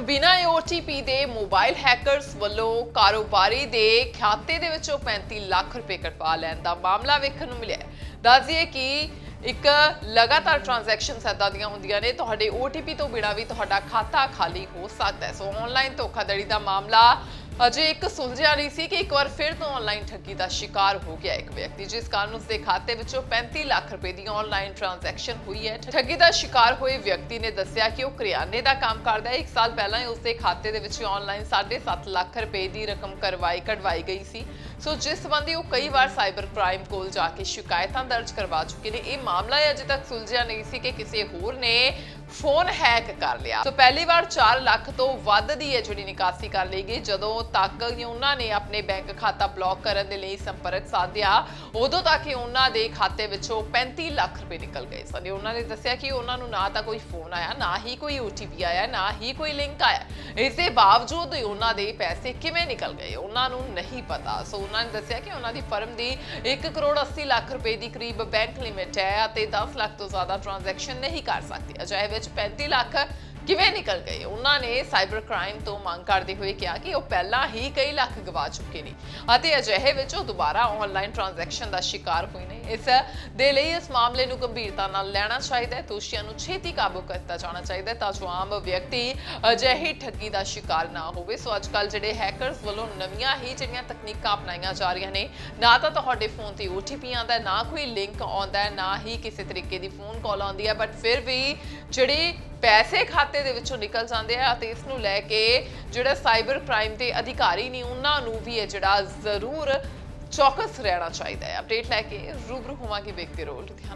ਬਿਨਾਂ OTP ਦੇ mobile hackers ਵੱਲੋਂ ਕਾਰੋਬਾਰੀ ਦੇ ਖਾਤੇ ਦੇ ਵਿੱਚੋਂ 35 ਲੱਖ ਰੁਪਏ ਕਟਵਾ ਲੈਣ ਦਾ ਮਾਮਲਾ ਵੇਖਣ ਨੂੰ ਮਿਲਿਆ ਹੈ। ਕਿ ਇੱਕ ਲਗਾਤਾਰ ਟ੍ਰਾਂਜੈਕਸ਼ਨਸ ਏਦਾਂ ਦੀਆਂ ਹੁੰਦੀਆਂ ਨੇ, ਤੁਹਾਡੇ OTP ਤੋਂ ਬਿਨਾਂ ਵੀ ਤੁਹਾਡਾ ਖਾਤਾ ਖਾਲੀ ਹੋ ਸਕਦਾ ਹੈ ਸੋ ਆਨਲਾਈਨ ਧੋਖਾਧੜੀ ਦਾ ਮਾਮਲਾ ਅਜੇ ਇੱਕ ਸੁਲਝਿਆ ਨਹੀਂ ਸੀ ਕਿ ਇੱਕ ਵਾਰ ਫਿਰ ਤੋਂ ਆਨਲਾਈਨ ਠੱਗੀ ਦਾ ਸ਼ਿਕਾਰ ਹੋ ਗਿਆ ਇੱਕ ਵਿਅਕਤੀ, ਜਿਸ ਕਾਰਨ ਉਸਦੇ ਖਾਤੇ ਵਿੱਚੋਂ 35 ਲੱਖ ਰੁਪਏ ਦੀ ਆਨਲਾਈਨ ਟ੍ਰਾਂਜੈਕਸ਼ਨ ਹੋਈ ਹੈ। ਠੱਗੀ ਦਾ ਸ਼ਿਕਾਰ ਹੋਏ ਵਿਅਕਤੀ ਨੇ ਦੱਸਿਆ ਕਿ ਉਹ ਕਰਿਆਨੇ ਦਾ ਕੰਮ ਕਰਦਾ ਹੈ। ਇੱਕ ਸਾਲ ਪਹਿਲਾਂ ਹੀ ਉਸਦੇ ਖਾਤੇ ਦੇ ਵਿੱਚ ਆਨਲਾਈਨ 7.5 ਲੱਖ ਰੁਪਏ ਦੀ ਰਕਮ ਕਰਵਾਈ ਕਢਵਾਈ ਗਈ ਸੀ। ਸੋ ਜਿਸ ਸੰਬੰਧੀ ਉਹ ਕਈ ਵਾਰ ਸਾਈਬਰ ਕ੍ਰਾਈਮ ਕੋਲ ਜਾ ਕੇ ਸ਼ਿਕਾਇਤਾਂ ਦਰਜ ਕਰਵਾ ਚੁੱਕੇ ਨੇ। ਇਹ ਮਾਮਲਾ ਅਜੇ ਤੱਕ ਸੁਲਝਿਆ ਨਹੀਂ ਸੀ ਕਿ ਕਿਸੇ ਹੋਰ ਨੇ ਫੋਨ ਹੈਕ ਕਰ ਲਿਆ। ਸੋ ਪਹਿਲੀ ਵਾਰ 4 ਲੱਖ ਤੋਂ ਵੱਧ ਦੀ ਹੈ ਜਿਹੜੀ ਨਿਕਾਸੀ ਕਰ ਲਈ ਗਈ। ਜਦੋਂ ਤੱਕ ਉਹਨਾਂ ਨੇ ਆਪਣੇ ਬੈਂਕ ਖਾਤਾ ਬਲੌਕ ਕਰਨ ਦੇ ਲਈ ਸੰਪਰਕ ਸਾਧਿਆ, ਉਦੋਂ ਤੱਕ ਹੀ ਉਹਨਾਂ ਦੇ ਖਾਤੇ ਵਿੱਚੋਂ 35 ਲੱਖ ਰੁਪਏ ਨਿਕਲ ਗਏ ਸਨ। ਉਹਨਾਂ ਨੇ ਦੱਸਿਆ ਕਿ ਉਹਨਾਂ ਨੂੰ ਨਾ ਤਾਂ ਕੋਈ ਫੋਨ ਆਇਆ, ਨਾ ਹੀ ਕੋਈ OTP ਆਇਆ, ਨਾ ਹੀ ਕੋਈ ਲਿੰਕ ਆਇਆ। ਇਸ ਦੇ ਬਾਵਜੂਦ ਉਹਨਾਂ ਦੇ ਪੈਸੇ ਕਿਵੇਂ ਨਿਕਲ ਗਏ, ਉਹਨਾਂ ਨੂੰ ਨਹੀਂ ਪਤਾ। ਸੋ ਉਹਨਾਂ ਨੇ ਦੱਸਿਆ ਕਿ ਉਹਨਾਂ ਦੀ ਫਰਮ ਦੀ 1 ਕਰੋੜ 80 ਲੱਖ ਰੁਪਏ ਦੀ ਕਰੀਬ ਬੈਂਕ ਲਿਮਿਟ ਹੈ ਅਤੇ 10 ਲੱਖ ਤੋਂ ਜ਼ਿਆਦਾ ਟ੍ਰਾਂਜੈਕਸ਼ਨ ਨਹੀਂ ਕਰ ਸਕਦੇ। ਅਜਿਹੇ ਵਿੱਚ 35 ਲੱਖ ਕਿਵੇਂ ਨਿਕਲ ਗਏ ਉਹਨਾਂ ਨੇ ਸਾਈਬਰ ਕ੍ਰਾਈਮ ਤੋਂ ਮੰਗ ਕਰਦੇ ਹੋਏ ਕਿਹਾ ਕਿ ਉਹ ਪਹਿਲਾਂ ਹੀ ਕਈ ਲੱਖ ਗਵਾ ਚੁੱਕੇ ਨੇ ਅਤੇ ਅਜਿਹੇ ਵਿੱਚ ਉਹ ਦੁਬਾਰਾ ਆਨਲਾਈਨ ਟ੍ਰਾਂਜੈਕਸ਼ਨ ਦਾ ਸ਼ਿਕਾਰ ਹੋਏ ਨੇ। ਇਸ ਦੇ ਲਈ ਇਸ ਮਾਮਲੇ ਨੂੰ ਗੰਭੀਰਤਾ ਨਾਲ ਲੈਣਾ ਚਾਹੀਦਾ ਹੈ। ਦੋਸ਼ੀਆਂ ਨੂੰ ਛੇਤੀ ਕਾਬੂ ਕੀਤਾ ਜਾਣਾ ਚਾਹੀਦਾ ਤਾਂ ਜੋ ਆਮ ਵਿਅਕਤੀ ਅਜਿਹੀ ਠੱਗੀ ਦਾ ਸ਼ਿਕਾਰ ਨਾ ਹੋਵੇ। ਸੋ ਅੱਜ ਕੱਲ ਜਿਹੜੇ ਹੈਕਰਸ ਵੱਲੋਂ ਨਵੀਆਂ ਹੀ ਜਿਹੜੀਆਂ ਤਕਨੀਕਾਂ ਅਪਣਾਈਆਂ ਜਾ ਰਹੀਆਂ ਨੇ, ਨਾ ਤਾਂ ਤੁਹਾਡੇ ਫੋਨ ਤੇ OTP ਆਉਂਦਾ ਨਾ ਕੋਈ ਲਿੰਕ ਆਉਂਦਾ ਨਾ ਹੀ ਕਿਸੇ ਤਰੀਕੇ ਦੀ ਫੋਨ ਕਾਲ ਆਉਂਦੀ ਹੈ ਬਟ ਫਿਰ ਵੀ ਜਿਹੜੀ ਪੈਸੇ ਖਾਤੇ ਦੇ ਵਿੱਚੋਂ ਨਿਕਲ ਜਾਂਦੇ ਆ ਅਤੇ ਇਸ ਨੂੰ ਲੈ ਕੇ ਜਿਹੜਾ ਸਾਈਬਰ ਕ੍ਰਾਈਮ ਦੇ ਅਧਿਕਾਰੀ ਨੇ ਉਹਨਾਂ ਨੂੰ ਵੀ ਇਹ ਜਿਹੜਾ ਜ਼ਰੂਰ ਚੌਕਸ ਰਹਿਣਾ ਚਾਹੀਦਾ ਹੈ। ਅਪਡੇਟ ਲੈ ਕੇ ਰੂਬਰੂ ਹੋਵਾਂਗੇ ਵੇਖਦੇ ਰਹੋ ਲੁਧਿਆਣਾ